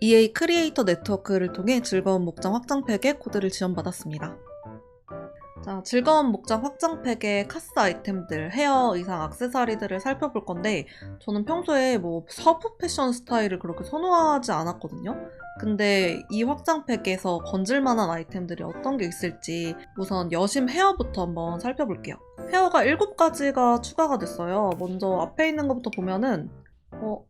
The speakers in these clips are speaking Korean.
EA 크리에이터 네트워크를 통해 즐거운 목장 확장팩에 코드를 지원받았습니다. 자, 즐거운 목장 확장팩의 카스 아이템들, 헤어, 의상, 액세서리들을 살펴볼 건데 저는 평소에 뭐 서부 패션 스타일을 그렇게 선호하지 않았거든요. 근데 이 확장팩에서 건질 만한 아이템들이 어떤 게 있을지 우선 여심 헤어부터 한번 살펴볼게요. 헤어가 7가지가 추가가 됐어요. 먼저 앞에 있는 것부터 보면은 어,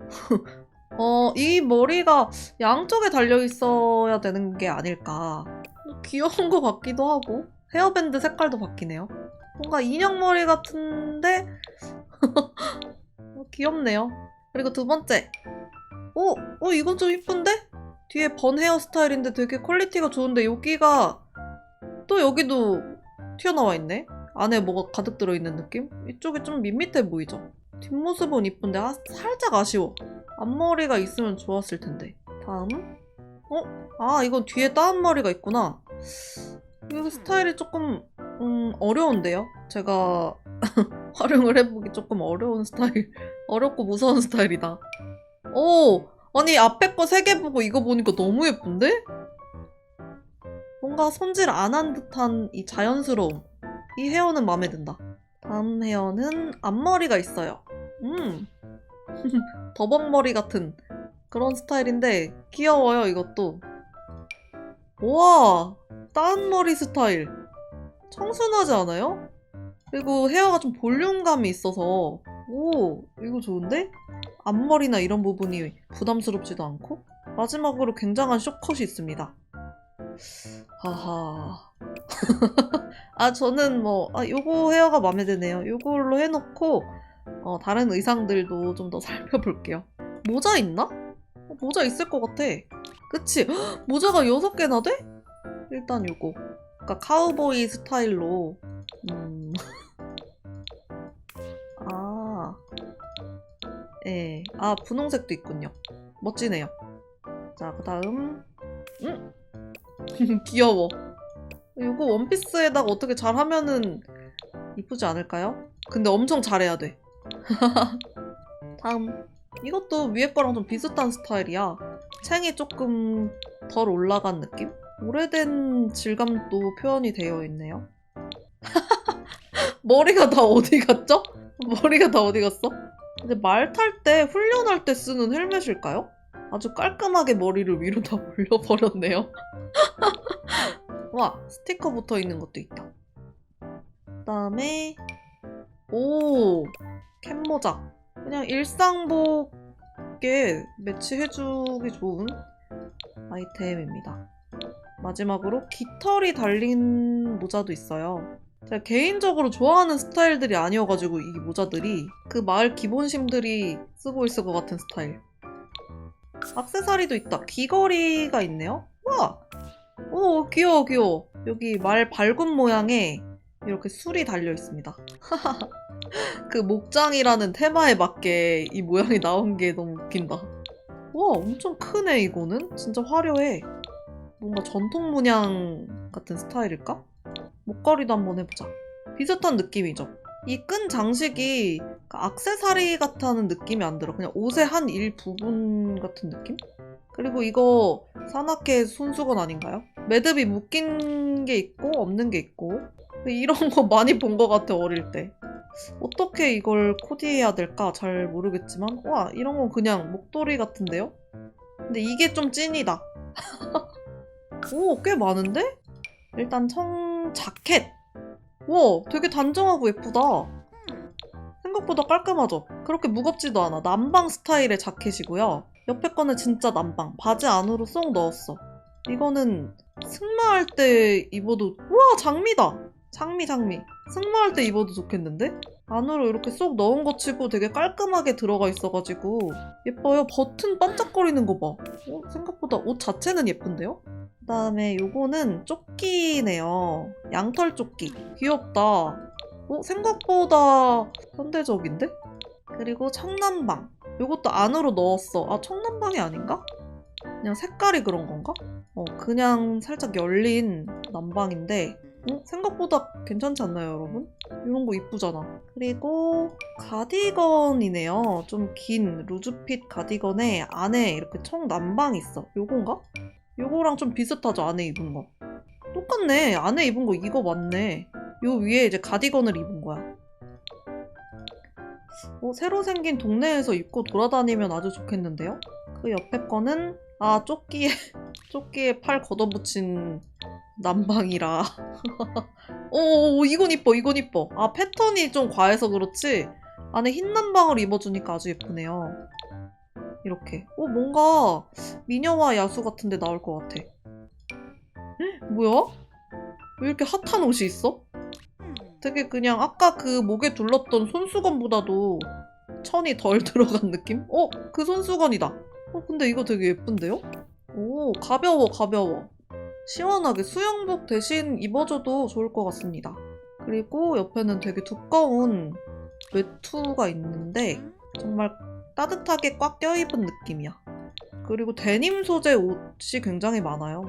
어, 이 머리가 양쪽에 달려 있어야 되는 게 아닐까. 귀여운 것 같기도 하고 헤어밴드 색깔도 바뀌네요. 뭔가 인형 머리 같은데 어, 귀엽네요. 그리고 두 번째, 어, 어 이건 좀 이쁜데? 뒤에 번 헤어스타일인데 되게 퀄리티가 좋은데 여기가 또 여기도 튀어나와 있네. 안에 뭐가 가득 들어있는 느낌? 이쪽이 좀 밋밋해 보이죠? 뒷모습은 이쁜데 아, 살짝 아쉬워. 앞머리가 있으면 좋았을 텐데. 다음. 어? 아, 이건 뒤에 따은 머리가 있구나. 이 스타일이 조금, 음, 어려운데요? 제가 활용을 해보기 조금 어려운 스타일. 어렵고 무서운 스타일이다. 오! 아니, 앞에 거 세 개 보고 이거 보니까 너무 예쁜데? 뭔가 손질 안 한 듯한 이 자연스러움. 이 헤어는 마음에 든다. 다음 헤어는 앞머리가 있어요. 음. 더벅머리 같은 그런 스타일인데 귀여워요 이것도. 우와 따은 머리 스타일. 청순하지 않아요? 그리고 헤어가 좀 볼륨감이 있어서. 오 이거 좋은데? 앞머리나 이런 부분이 부담스럽지도 않고? 마지막으로 굉장한 쇼컷이 있습니다. 하하. 아 저는 뭐 아, 요거 헤어가 마음에 드네요. 요걸로 해놓고 어, 다른 의상들도 좀 더 살펴볼게요. 모자 있나? 어, 모자 있을 것 같아. 그치? 헉, 모자가 6개나 돼? 일단 요거. 그러니까 카우보이 스타일로. 음. 아. 예. 아, 분홍색도 있군요. 멋지네요. 자, 그 다음. 음? 귀여워. 이거 원피스에다가 어떻게 잘 하면은 이쁘지 않을까요? 근데 엄청 잘해야 돼. 다음 이것도 위에 거랑 좀 비슷한 스타일이야 챙이 조금 덜 올라간 느낌? 오래된 질감도 표현이 되어 있네요 머리가 다 어디 갔죠? 머리가 다 어디 갔어? 근데 말 탈 때 훈련할 때 쓰는 헬멧일까요? 아주 깔끔하게 머리를 위로 다 올려버렸네요 와 스티커 붙어 있는 것도 있다 그 다음에 오 캡모자. 그냥 일상복에 매치해주기 좋은 아이템입니다. 마지막으로 깃털이 달린 모자도 있어요. 제가 개인적으로 좋아하는 스타일들이 아니어가지고 이 모자들이 그 마을 기본심들이 쓰고 있을 것 같은 스타일. 악세사리도 있다. 귀걸이가 있네요. 와! 오 귀여워 귀여워. 여기 말 발굽 모양에 이렇게 술이 달려 있습니다. 그 목장이라는 테마에 맞게 이 모양이 나온 게 너무 웃긴다. 와, 엄청 크네, 이거는. 진짜 화려해. 뭔가 전통 문양 같은 스타일일까? 목걸이도 한번 해보자. 비슷한 느낌이죠. 이 끈 장식이 악세사리 같다는 느낌이 안 들어. 그냥 옷의 한 일부분 같은 느낌? 그리고 이거 산악회 손수건 아닌가요? 매듭이 묶인 게 있고 없는 게 있고 이런 거 많이 본 것 같아 어릴 때 어떻게 이걸 코디해야 될까 잘 모르겠지만 와 이런 건 그냥 목도리 같은데요? 근데 이게 좀 찐이다. 오 꽤 많은데? 일단 청 자켓. 와 되게 단정하고 예쁘다. 생각보다 깔끔하죠? 그렇게 무겁지도 않아. 남방 스타일의 자켓이고요. 옆에 거는 진짜 남방. 바지 안으로 쏙 넣었어. 이거는 승마할 때 입어도 우와 장미다 장미 장미 승마할 때 입어도 좋겠는데? 안으로 이렇게 쏙 넣은 거 치고 되게 깔끔하게 들어가 있어가지고 예뻐요. 버튼 반짝거리는 거 봐. 어, 생각보다 옷 자체는 예쁜데요? 그 다음에 요거는 조끼네요. 양털 조끼. 귀엽다. 어, 생각보다 현대적인데? 그리고 청남방. 요것도 안으로 넣었어. 아, 청남방이 아닌가? 그냥 색깔이 그런 건가? 어, 그냥 살짝 열린 난방인데 어? 생각보다 괜찮지 않나요, 여러분? 이런 거 이쁘잖아. 그리고 가디건이네요. 좀 긴 루즈핏 가디건에 안에 이렇게 청 난방이 있어. 요건가? 요거랑 좀 비슷하죠, 안에 입은 거. 똑같네. 안에 입은 거 이거 맞네. 요 위에 이제 가디건을 입은 거야. 어, 새로 생긴 동네에서 입고 돌아다니면 아주 좋겠는데요? 그 옆에 거는 아 조끼에 조끼에 팔 걷어붙인 난방이라 오 이건 이뻐 이건 이뻐 아 패턴이 좀 과해서 그렇지 안에 흰 난방을 입어주니까 아주 예쁘네요 이렇게 어 뭔가 미녀와 야수 같은데 나올 것 같아 헉, 뭐야? 왜 이렇게 핫한 옷이 있어? 되게 그냥 아까 그 목에 둘렀던 손수건보다도 천이 덜 들어간 느낌? 어? 그 손수건이다. 어, 근데 이거 되게 예쁜데요? 오, 가벼워, 가벼워. 시원하게 수영복 대신 입어줘도 좋을 것 같습니다. 그리고 옆에는 되게 두꺼운 외투가 있는데 정말 따뜻하게 꽉 껴입은 느낌이야. 그리고 데님 소재 옷이 굉장히 많아요.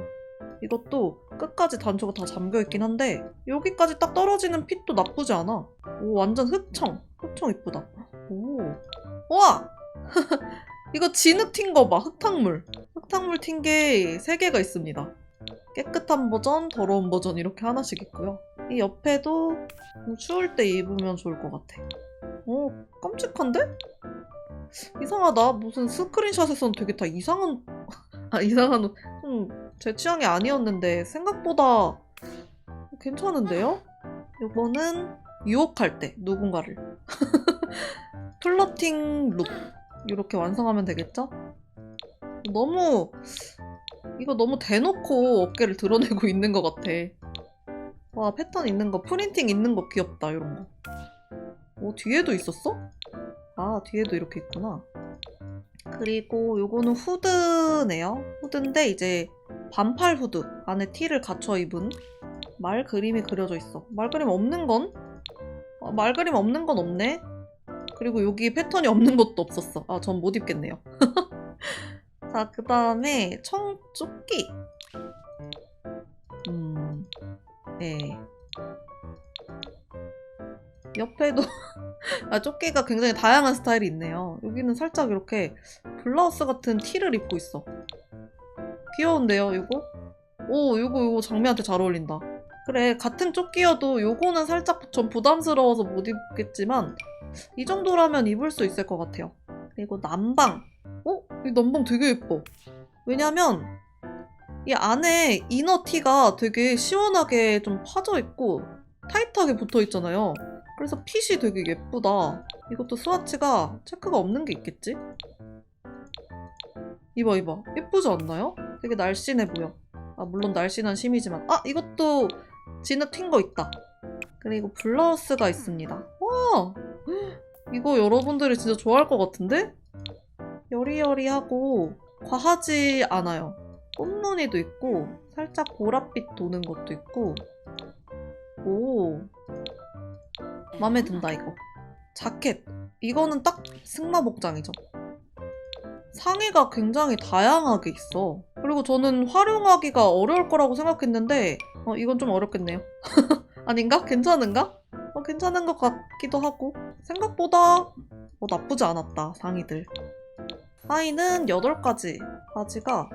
이것도 끝까지 단추가 다 잠겨 있긴 한데 여기까지 딱 떨어지는 핏도 나쁘지 않아. 오 완전 흑청. 흑청 이쁘다. 오. 와! 이거 진흙 튄 거 봐. 흙탕물. 흙탕물 튄게세 개가 있습니다. 깨끗한 버전, 더러운 버전 이렇게 하나씩 있고요. 이 옆에도 좀 추울 때 입으면 좋을 것 같아. 오, 깜찍한데? 이상하다. 무슨 스크린샷에서는 되게 다 이상한, 아, 이상한, 좀제 취향이 아니었는데 생각보다 괜찮은데요? 이거는 유혹할 때 누군가를 플러팅 룩 이렇게 완성하면 되겠죠? 너무 이거 너무 대놓고 어깨를 드러내고 있는 것 같아. 와 패턴 있는 거 프린팅 있는 거 귀엽다 이런 거. 어 뒤에도 있었어? 아 뒤에도 이렇게 있구나. 그리고 요거는 후드네요. 후드인데 이제 반팔 후드 안에 티를 갖춰 입은 말 그림이 그려져 있어. 말 그림 없는 건? 어, 말 그림 없는 건 없네. 그리고 여기 패턴이 없는 것도 없었어. 아, 전 못 입겠네요. 자, 그 다음에 청조끼. 음, 네. 옆에도 아, 조끼가 굉장히 다양한 스타일이 있네요. 여기는 살짝 이렇게 블라우스 같은 티를 입고 있어. 귀여운데요, 이거? 오, 이거 이거 장미한테 잘 어울린다. 그래, 같은 조끼여도 요거는 살짝 좀 부담스러워서 못 입겠지만 이 정도라면 입을 수 있을 것 같아요. 그리고 남방. 어? 이 남방 되게 예뻐. 왜냐면 이 안에 이너 티가 되게 시원하게 좀 파져 있고 타이트하게 붙어 있잖아요. 그래서 핏이 되게 예쁘다. 이것도 스와치가 체크가 없는 게 있겠지? 이봐 이봐 예쁘지 않나요? 되게 날씬해 보여. 아 물론 날씬한 심이지만 아 이것도 진흙 튄 거 있다. 그리고 블라우스가 있습니다. 와 이거 여러분들이 진짜 좋아할 것 같은데? 여리여리하고 과하지 않아요. 꽃무늬도 있고 살짝 보랏빛 도는 것도 있고 오 마음에 든다 이거. 자켓 이거는 딱 승마 복장이죠. 상의가 굉장히 다양하게 있어. 그리고 저는 활용하기가 어려울 거라고 생각했는데 어, 이건 좀 어렵겠네요. 아닌가? 괜찮은가? 어, 괜찮은 것 같기도 하고 생각보다 어, 나쁘지 않았다 상의들. 하의는 8가지 바지가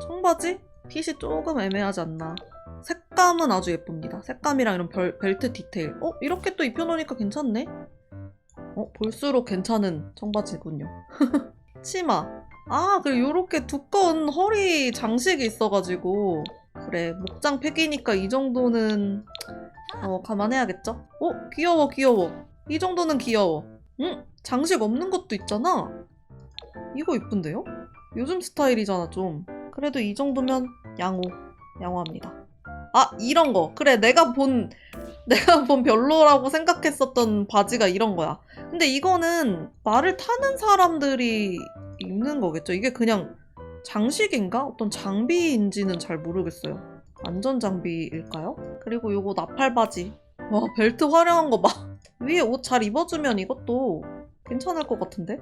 청바지? 핏이 조금 애매하지 않나. 색감은 아주 예쁩니다. 색감이랑 이런 별- 벨트 디테일. 어? 이렇게 또 입혀놓으니까 괜찮네? 어? 볼수록 괜찮은 청바지군요. 치마. 아, 그리고 이렇게 두꺼운 허리 장식이 있어가지고. 그래, 목장 팩이니까 이 정도는, 어, 감안해야겠죠? 어? 귀여워, 귀여워. 이 정도는 귀여워. 응? 장식 없는 것도 있잖아? 이거 이쁜데요? 요즘 스타일이잖아, 좀. 그래도 이 정도면 양호. 양호합니다. 아, 이런 거. 그래, 내가 본, 내가 본 별로라고 생각했었던 바지가 이런 거야. 근데 이거는 말을 타는 사람들이 입는 거겠죠. 이게 그냥 장식인가? 어떤 장비인지는 잘 모르겠어요. 안전 장비일까요? 그리고 요거 나팔 바지. 와, 벨트 화려한 거 봐. 위에 옷 잘 입어주면 이것도 괜찮을 것 같은데?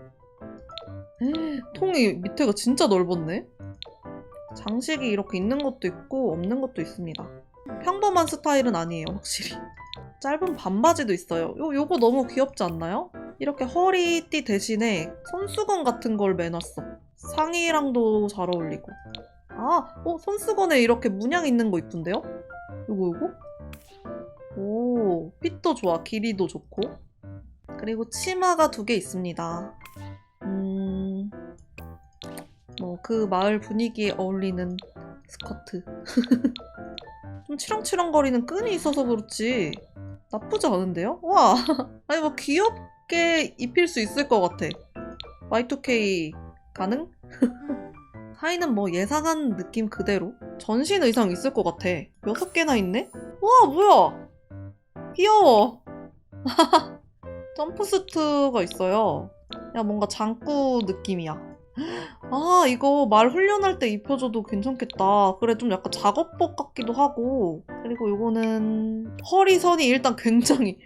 통이 밑에가 진짜 넓었네? 장식이 이렇게 있는 것도 있고 없는 것도 있습니다. 평범한 스타일은 아니에요, 확실히. 짧은 반바지도 있어요. 요, 요거 너무 귀엽지 않나요? 이렇게 허리띠 대신에 손수건 같은 걸 매놨어. 상의랑도 잘 어울리고. 아, 어, 손수건에 이렇게 문양 있는 거 이쁜데요? 요거, 요거? 오, 핏도 좋아. 길이도 좋고. 그리고 치마가 두 개 있습니다. 음, 뭐, 그 마을 분위기에 어울리는 스커트. 좀 치렁치렁거리는 끈이 있어서 그렇지. 나쁘지 않은데요? 와! 아니, 뭐, 귀엽게 입힐 수 있을 것 같아. Y2K 가능? 하의는 뭐 예상한 느낌 그대로. 전신 의상 있을 것 같아. 여섯 개나 있네? 와, 뭐야! 귀여워! 점프스트가 있어요. 야, 뭔가 장구 느낌이야. 아, 이거 말 훈련할 때 입혀줘도 괜찮겠다. 그래, 좀 약간 작업복 같기도 하고. 그리고 이거는 허리선이 일단 굉장히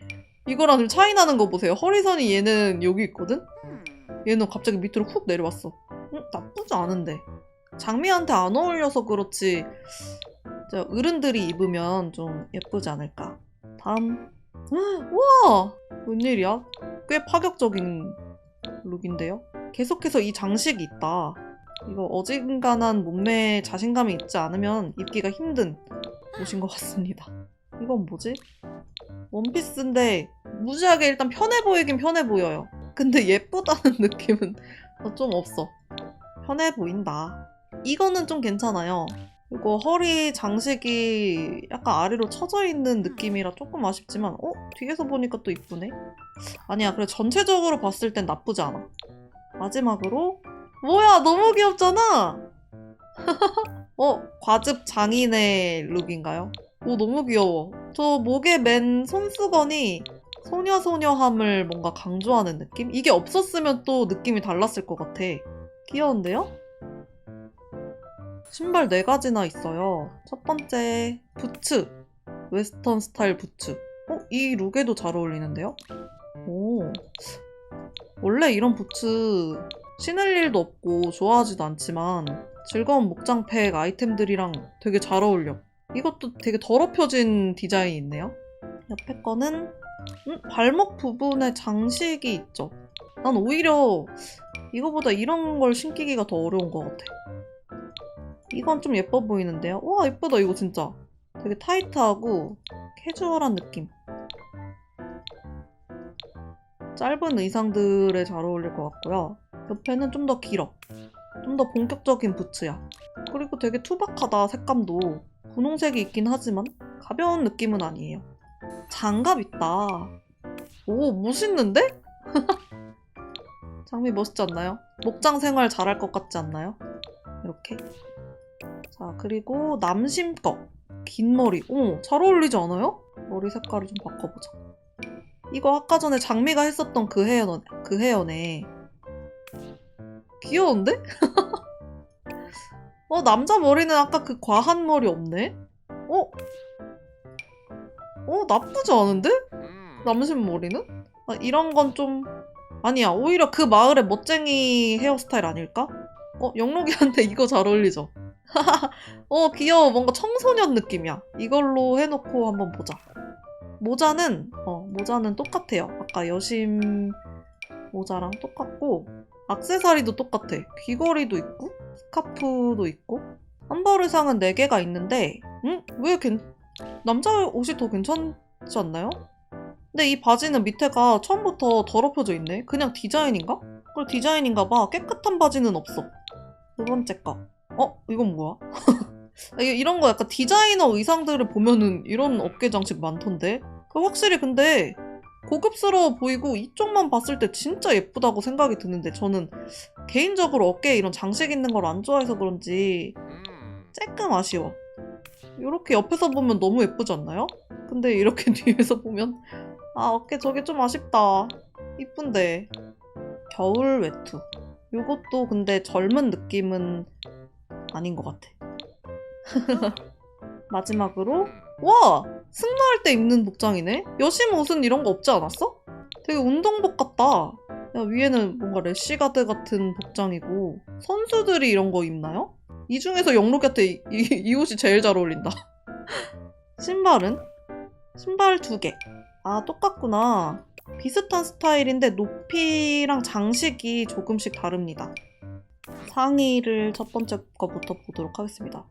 이거랑 좀 차이 나는 거 보세요. 허리선이 얘는 여기 있거든? 얘는 갑자기 밑으로 훅 내려왔어. 응, 나쁘지 않은데. 장미한테 안 어울려서 그렇지. 저 어른들이 입으면 좀 예쁘지 않을까. 다음. 우와! 웬일이야? 꽤 파격적인 룩인데요? 계속해서 이 장식이 있다. 이거 어진간한 몸매에 자신감이 있지 않으면 입기가 힘든 옷인 것 같습니다. 이건 뭐지? 원피스인데 무지하게 일단 편해 보이긴 편해 보여요. 근데 예쁘다는 느낌은 좀 없어. 편해 보인다. 이거는 좀 괜찮아요. 이거 허리 장식이 약간 아래로 처져 있는 느낌이라 조금 아쉽지만 어? 뒤에서 보니까 또 이쁘네? 아니야 그래 전체적으로 봤을 땐 나쁘지 않아 마지막으로 뭐야 너무 귀엽잖아 어? 과즙 장인의 룩인가요? 오 너무 귀여워 저 목에 맨 손수건이 소녀소녀함을 뭔가 강조하는 느낌? 이게 없었으면 또 느낌이 달랐을 것 같아 귀여운데요? 신발 네 가지나 있어요. 첫 번째, 부츠. 웨스턴 스타일 부츠. 어? 이 룩에도 잘 어울리는데요? 오. 원래 이런 부츠 신을 일도 없고 좋아하지도 않지만 즐거운 목장팩 아이템들이랑 되게 잘 어울려. 이것도 되게 더럽혀진 디자인이 있네요. 옆에 거는 음, 발목 부분에 장식이 있죠. 난 오히려 이거보다 이런 걸 신기기가 더 어려운 것 같아. 이건 좀 예뻐 보이는데요? 와 예쁘다 이거 진짜. 되게 타이트하고 캐주얼한 느낌. 짧은 의상들에 잘 어울릴 것 같고요. 옆에는 좀 더 길어. 좀 더 본격적인 부츠야. 그리고 되게 투박하다 색감도. 분홍색이 있긴 하지만 가벼운 느낌은 아니에요 장갑 있다 오 멋있는데? 장미 멋있지 않나요? 목장 생활 잘할 것 같지 않나요? 이렇게 자, 그리고 남심 거. 긴 머리. 어, 잘 어울리지 않아요? 머리 색깔을 좀 바꿔보자. 이거 아까 전에 장미가 했었던 그 헤어, 그 헤어네. 귀여운데? 어, 남자 머리는 아까 그 과한 머리 없네? 어? 어, 나쁘지 않은데? 남심 머리는? 아, 이런 건 좀... 아니야, 오히려 그 마을의 멋쟁이 헤어스타일 아닐까? 어, 영록이한테 이거 잘 어울리죠? 어, 귀여워. 뭔가 청소년 느낌이야. 이걸로 해놓고 한번 보자. 모자는, 어, 모자는 똑같아요. 아까 여심 모자랑 똑같고, 악세사리도 똑같아. 귀걸이도 있고, 스카프도 있고, 한벌 의상은 4개가 있는데, 응? 왜 괜, 남자 옷이 더 괜찮지 않나요? 근데 이 바지는 밑에가 처음부터 더럽혀져 있네. 그냥 디자인인가? 그래, 디자인인가 봐. 깨끗한 바지는 없어. 두 번째 거. 어? 이건 뭐야? 아, 이- 이런 거 약간 디자이너 의상들을 보면은 이런 어깨 장식 많던데? 그 확실히 근데 고급스러워 보이고 이쪽만 봤을 때 진짜 예쁘다고 생각이 드는데 저는 개인적으로 어깨에 이런 장식 있는 걸 안 좋아해서 그런지 조금 아쉬워. 이렇게 옆에서 보면 너무 예쁘지 않나요? 근데 이렇게 뒤에서 보면 아 어깨 저게 좀 아쉽다. 이쁜데 겨울 외투. 이것도 근데 젊은 느낌은 아닌 것 같아. 마지막으로 와 승마할 때 입는 복장이네. 여심 옷은 이런 거 없지 않았어? 되게 운동복 같다. 야, 위에는 뭔가 래쉬가드 같은 복장이고 선수들이 이런 거 입나요? 이 중에서 영록한테 이, 이, 이 옷이 제일 잘 어울린다. 신발은? 신발 두 개. 아, 똑같구나. 비슷한 스타일인데 높이랑 장식이 조금씩 다릅니다. 상의를 첫 번째 거부터 보도록 하겠습니다.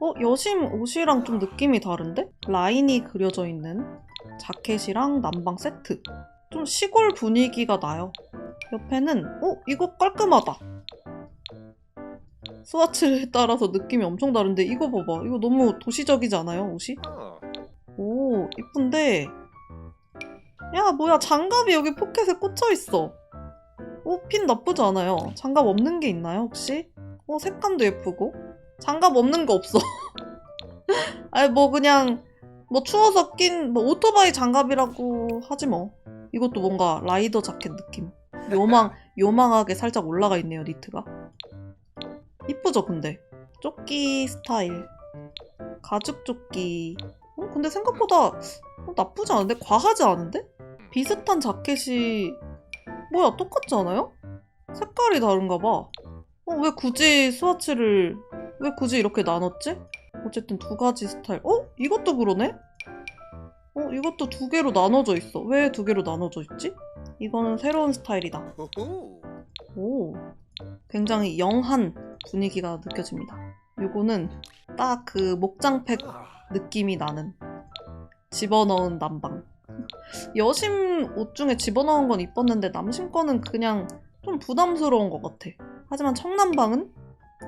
어, 여심 옷이랑 좀 느낌이 다른데? 라인이 그려져 있는 자켓이랑 남방 세트. 좀 시골 분위기가 나요. 옆에는, 어, 이거 깔끔하다. 스와츠에 따라서 느낌이 엄청 다른데, 이거 봐봐. 이거 너무 도시적이지 않아요, 옷이? 오, 이쁜데. 야, 뭐야, 장갑이 여기 포켓에 꽂혀 있어. 오, 핀 나쁘지 않아요. 장갑 없는 게 있나요, 혹시? 어, 색감도 예쁘고. 장갑 없는 거 없어. 아니, 뭐, 그냥, 뭐, 추워서 낀, 뭐, 오토바이 장갑이라고 하지 뭐. 이것도 뭔가 라이더 자켓 느낌. 요망, 요망하게 살짝 올라가 있네요, 니트가. 이쁘죠, 근데? 조끼 스타일. 가죽 조끼. 어, 근데 생각보다 어, 나쁘지 않은데? 과하지 않은데? 비슷한 자켓이 뭐야 똑같지 않아요? 색깔이 다른가 봐. 어, 왜 굳이 스와치를 왜 굳이 이렇게 나눴지? 어쨌든 두 가지 스타일. 어? 이것도 그러네? 어, 이것도 두 개로 나눠져 있어. 왜 두 개로 나눠져 있지? 이거는 새로운 스타일이다. 오, 굉장히 영한 분위기가 느껴집니다. 요거는 딱 그 목장팩 느낌이 나는 집어넣은 남방. 여심 옷 중에 집어넣은 건 이뻤는데 남심 거는 그냥 좀 부담스러운 것 같아. 하지만 청남방은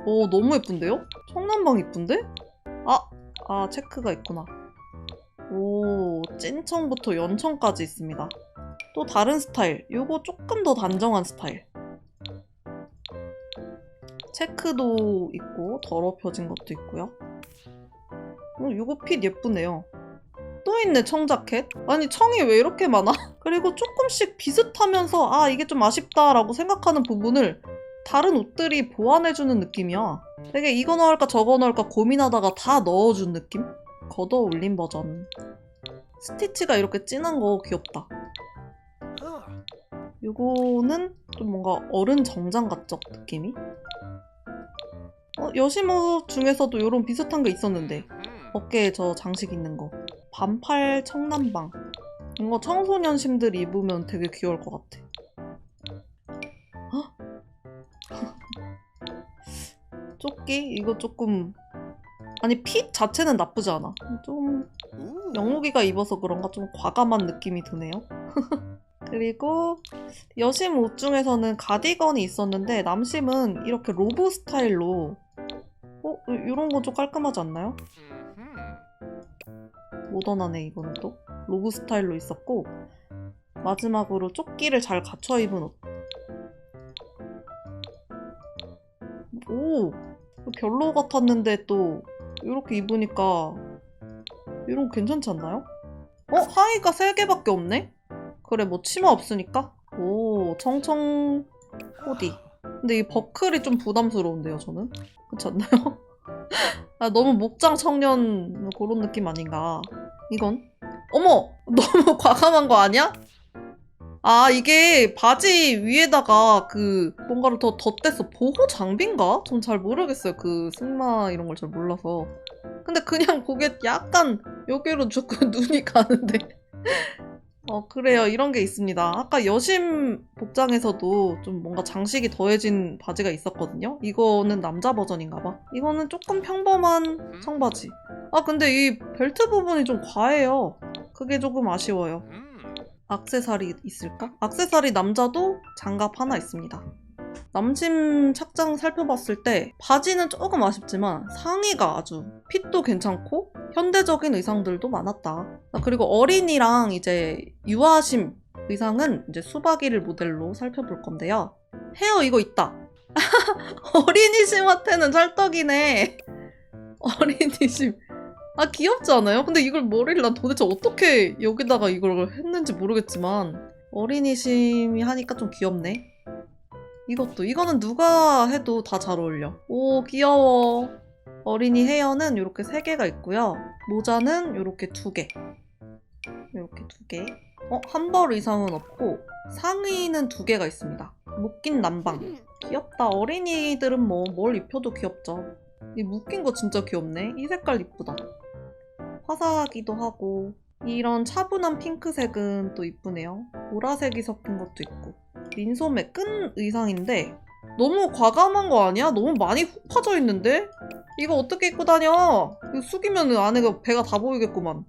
오 너무 예쁜데요? 청남방 이쁜데? 아, 아 체크가 있구나. 오 찐청부터 연청까지 있습니다. 또 다른 스타일. 요거 조금 더 단정한 스타일. 체크도 있고 더럽혀진 것도 있고요. 어, 이거 핏 예쁘네요. 또 있네 청자켓. 아니 청이 왜 이렇게 많아? 그리고 조금씩 비슷하면서 아 이게 좀 아쉽다라고 생각하는 부분을 다른 옷들이 보완해주는 느낌이야. 되게 이거 넣을까 저거 넣을까 고민하다가 다 넣어준 느낌? 걷어 올린 버전. 스티치가 이렇게 진한 거 귀엽다. 요거는 좀 뭔가 어른 정장 같죠 느낌이? 어, 여심옷 중에서도 이런 비슷한 게 있었는데. 어깨에 저 장식 있는 거. 반팔 청남방. 이거 청소년심들 입으면 되게 귀여울 것 같아. 헉? 조끼? 이거 조금 아니 핏 자체는 나쁘지 않아. 좀 영옥이가 입어서 그런가? 좀 과감한 느낌이 드네요 그리고 여심 옷 중에서는 가디건이 있었는데 남심은 이렇게 로브 스타일로 어? 이런 건 좀 깔끔하지 않나요? 모던하네 이거는 또 로브 스타일로 있었고 마지막으로 조끼를 잘 갖춰 입은 옷. 오 별로 같았는데 또 이렇게 입으니까 이런 거 괜찮지 않나요? 어 하의가 3개밖에 없네? 그래 뭐 치마 없으니까? 오 청청 코디. 근데 이 버클이 좀 부담스러운데요 저는? 그렇지 않나요? 아, 너무 목장 청년 그런 느낌 아닌가? 이건? 어머 너무 과감한 거 아니야? 아 이게 바지 위에다가 그 뭔가를 더 덧댔어 보호 장비인가? 전 잘 모르겠어요. 그 승마 이런 걸 잘 몰라서. 근데 그냥 그게 약간 여기로 조금 눈이 가는데 어, 그래요. 이런 게 있습니다. 아까 여심 복장에서도 좀 뭔가 장식이 더해진 바지가 있었거든요. 이거는 남자 버전인가 봐. 이거는 조금 평범한 청바지. 아, 근데 이 벨트 부분이 좀 과해요. 그게 조금 아쉬워요. 악세사리 있을까? 악세사리 남자도 장갑 하나 있습니다. 남심 착장 살펴봤을 때 바지는 조금 아쉽지만 상의가 아주 핏도 괜찮고 현대적인 의상들도 많았다. 아, 그리고 어린이랑 이제 유아심 의상은 이제 수박이를 모델로 살펴볼 건데요. 헤어 이거 있다. 어린이 심한테는 찰떡이네. 어린이 심. 아 귀엽지 않아요? 근데 이걸 머리를 난 도대체 어떻게 여기다가 이걸 했는지 모르겠지만 어린이 심이 하니까 좀 귀엽네. 이것도 이거는 누가 해도 다 잘 어울려. 오 귀여워. 어린이 헤어는 이렇게 세 개가 있고요. 모자는 이렇게 두 개. 이렇게 두 개. 어, 한벌 이상은 없고 상의는 두 개가 있습니다. 묶인 남방. 귀엽다. 어린이들은 뭐 뭘 입혀도 귀엽죠. 이 묶인 거 진짜 귀엽네. 이 색깔 이쁘다. 화사하기도 하고 이런 차분한 핑크색은 또 이쁘네요. 보라색이 섞인 것도 있고 민소매 끈 의상인데 너무 과감한 거 아니야? 너무 많이 훅 파져 있는데? 이거 어떻게 입고 다녀? 이거 숙이면 안에가 배가 다 보이겠구만.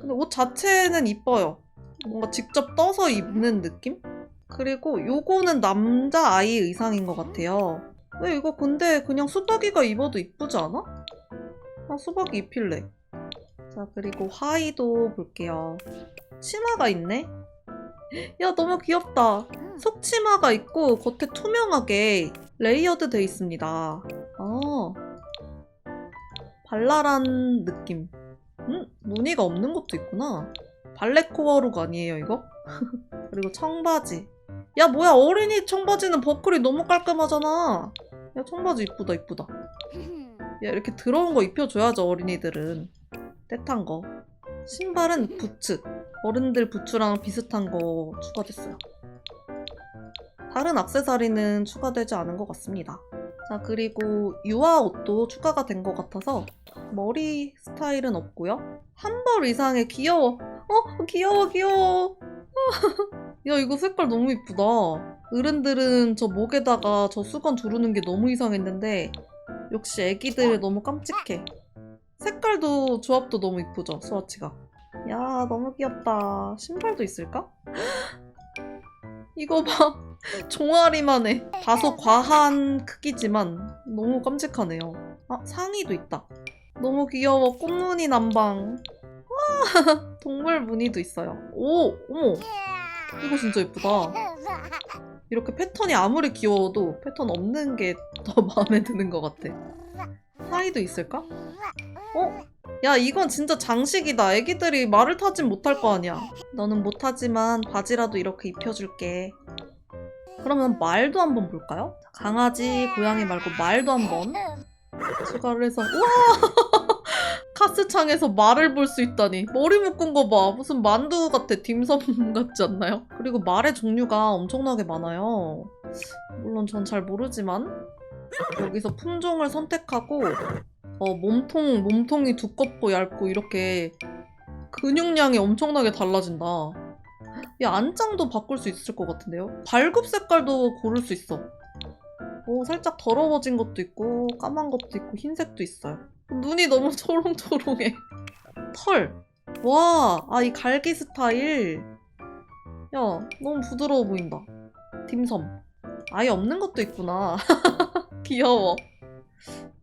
근데 옷 자체는 이뻐요. 뭔가 직접 떠서 입는 느낌? 그리고 요거는 남자 아이 의상인 것 같아요. 왜 이거 근데 그냥 수박이가 입어도 이쁘지 않아? 나 수박이 입힐래. 자, 그리고 하의도 볼게요. 치마가 있네? 야, 너무 귀엽다. 속치마가 있고 겉에 투명하게 레이어드 돼 있습니다. 아, 발랄한 느낌. 음, 무늬가 없는 것도 있구나. 발레 코어룩 아니에요, 이거? 그리고 청바지. 야, 뭐야, 어린이 청바지는 버클이 너무 깔끔하잖아. 야, 청바지 이쁘다, 이쁘다. 야, 이렇게 더러운 거 입혀줘야죠, 어린이들은. 떼탄 거. 신발은 부츠. 어른들 부츠랑 비슷한 거 추가됐어요. 다른 악세사리는 추가되지 않은 것 같습니다. 자, 그리고 유아 옷도 추가가 된 것 같아서 머리 스타일은 없고요. 한 벌 이상의 귀여워. 어, 귀여워, 귀여워. 야, 이거 색깔 너무 이쁘다. 어른들은 저 목에다가 저 수건 두르는 게 너무 이상했는데 역시 애기들 너무 깜찍해. 색깔도 조합도 너무 이쁘죠, 스와치가. 야, 너무 귀엽다. 신발도 있을까? 이거 봐. 종아리만 해. 다소 과한 크기지만 너무 깜찍하네요. 아, 상의도 있다. 너무 귀여워. 꽃무늬 남방. 와, 동물 무늬도 있어요. 오, 어머. 이거 진짜 예쁘다. 이렇게 패턴이 아무리 귀여워도 패턴 없는 게 더 마음에 드는 것 같아. 하의도 있을까? 어? 야, 이건 진짜 장식이다. 애기들이 말을 타진 못할 거 아니야. 너는 못하지만 바지라도 이렇게 입혀줄게. 그러면 말도 한번 볼까요? 강아지, 고양이 말고 말도 한번 추가를 해서 우와! 카스창에서 말을 볼 수 있다니 머리 묶은 거 봐. 무슨 만두 같아. 딤섬 같지 않나요? 그리고 말의 종류가 엄청나게 많아요. 물론 전 잘 모르지만 여기서 품종을 선택하고 어, 몸통, 몸통이 두껍고 얇고 이렇게 근육량이 엄청나게 달라진다. 야, 안장도 바꿀 수 있을 것 같은데요? 발굽 색깔도 고를 수 있어. 오, 살짝 더러워진 것도 있고, 까만 것도 있고, 흰색도 있어요. 눈이 너무 초롱초롱해. 털. 와, 아, 이 갈기 스타일. 야, 너무 부드러워 보인다. 딤섬. 아예 없는 것도 있구나. 귀여워.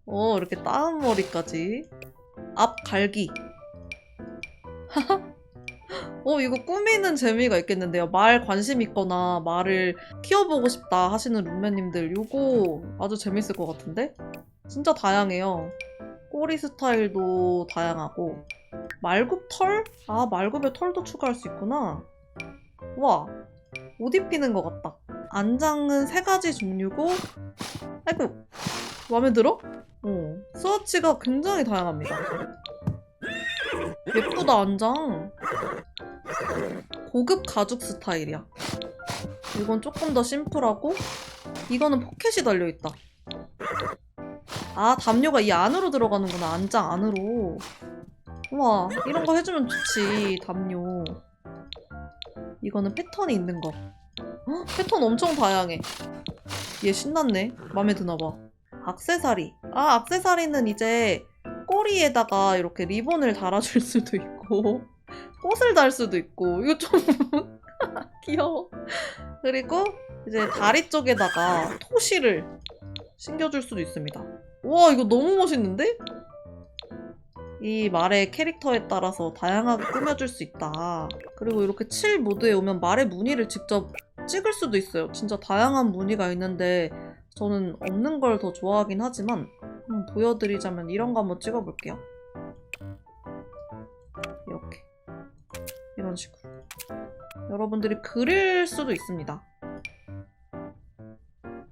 오, 이렇게 따은 머리까지. 앞 갈기. 어, 이거 꾸미는 재미가 있겠는데요. 말 관심 있거나 말을 키워보고 싶다 하시는 룸메님들 요거 아주 재밌을 것 같은데? 진짜 다양해요. 꼬리 스타일도 다양하고 말굽 털? 아, 말굽에 털도 추가할 수 있구나. 와, 옷 입히는 것 같다. 안장은 세 가지 종류고 아이고, 마음에 들어? 어, 스와치가 굉장히 다양합니다. 예쁘다, 안장. 고급 가죽 스타일이야. 이건 조금 더 심플하고, 이거는 포켓이 달려있다. 아, 담요가 이 안으로 들어가는구나. 안장 안으로. 우와, 이런 거 해주면 좋지, 담요. 이거는 패턴이 있는 거. 헉, 패턴 엄청 다양해. 얘 신났네. 맘에 드나봐. 악세사리. 아, 악세사리는 이제 꼬리에다가 이렇게 리본을 달아줄 수도 있고, 꽃을 달 수도 있고, 이거 좀 귀여워. 그리고 이제 다리 쪽에다가 토시를 신겨줄 수도 있습니다. 와, 이거 너무 멋있는데? 이 말의 캐릭터에 따라서 다양하게 꾸며줄 수 있다. 그리고 이렇게 칠 모드에 오면 말의 무늬를 직접 찍을 수도 있어요. 진짜 다양한 무늬가 있는데 저는 없는 걸 더 좋아하긴 하지만 한번 보여드리자면 이런 거 한번 찍어볼게요. 이렇게 이런 식으로 여러분들이 그릴 수도 있습니다.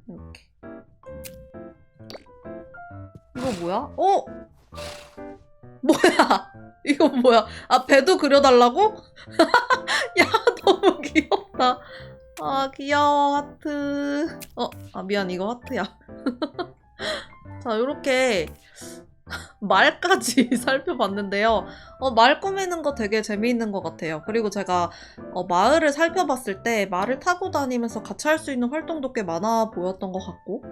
이렇게 이거 뭐야? 어? 뭐야? 이거 뭐야? 아 배도 그려달라고? 야 너무 귀엽다. 아 귀여워 하트. 어, 아 미안 이거 하트야. 자 요렇게 말까지 살펴봤는데요. 어, 말 꾸미는 거 되게 재미있는 것 같아요. 그리고 제가 어, 마을을 살펴봤을 때 말을 타고 다니면서 같이 할 수 있는 활동도 꽤 많아 보였던 것 같고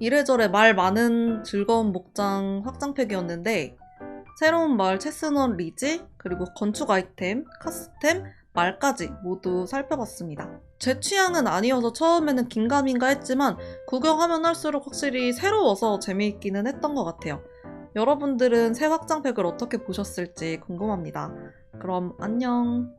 이래저래 말 많은 즐거운 목장 확장팩이었는데 새로운 마을 체스넌 리지 그리고 건축 아이템, 카스템, 말까지 모두 살펴봤습니다. 제 취향은 아니어서 처음에는 긴가민가 했지만 구경하면 할수록 확실히 새로워서 재미있기는 했던 것 같아요. 여러분들은 새 확장팩을 어떻게 보셨을지 궁금합니다. 그럼 안녕.